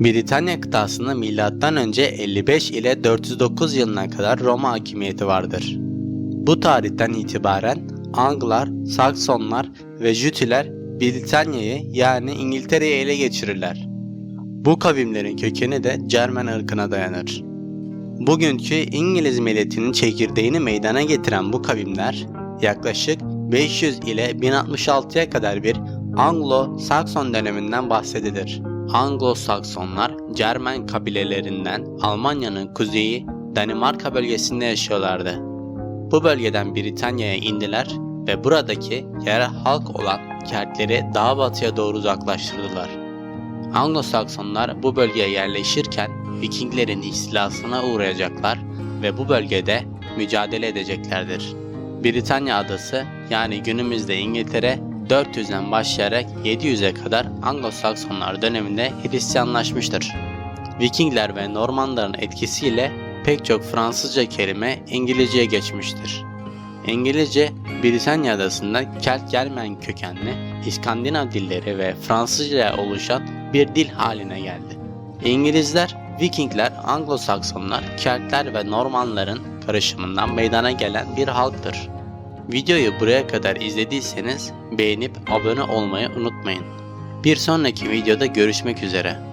Britanya kıtasında M.Ö. 55 ile 409 yılına kadar Roma hakimiyeti vardır. Bu tarihten itibaren Anglar, Saksonlar ve Jütiler Britanya'yı yani İngiltere'yi ele geçirirler. Bu kavimlerin kökeni de Cermen ırkına dayanır. Bugünkü İngiliz milletinin çekirdeğini meydana getiren bu kavimler yaklaşık 500 ile 1066'ya kadar bir Anglo-Sakson döneminden bahsedilir. Anglo-Saksonlar Cermen kabilelerinden Almanya'nın kuzeyi Danimarka bölgesinde yaşıyorlardı. Bu bölgeden Britanya'ya indiler ve buradaki yerel halk olan Keltleri daha batıya doğru uzaklaştırdılar. Anglo-Saksonlar bu bölgeye yerleşirken Vikinglerin istilasına uğrayacaklar ve bu bölgede mücadele edeceklerdir. Britanya adası yani günümüzde İngiltere 400'den başlayarak 700'e kadar Anglo-Saksonlar döneminde Hristiyanlaşmıştır. Vikingler ve Normanların etkisiyle pek çok Fransızca kelime İngilizceye geçmiştir. İngilizce, Britanya adasında Kelt-Germen kökenli İskandinav dilleri ve Fransızca oluşan bir dil haline geldi. İngilizler, Vikingler, Anglo-Saksonlar, Keltler ve Normanların karışımından meydana gelen bir halktır. Videoyu buraya kadar izlediyseniz beğenip abone olmayı unutmayın. Bir sonraki videoda görüşmek üzere.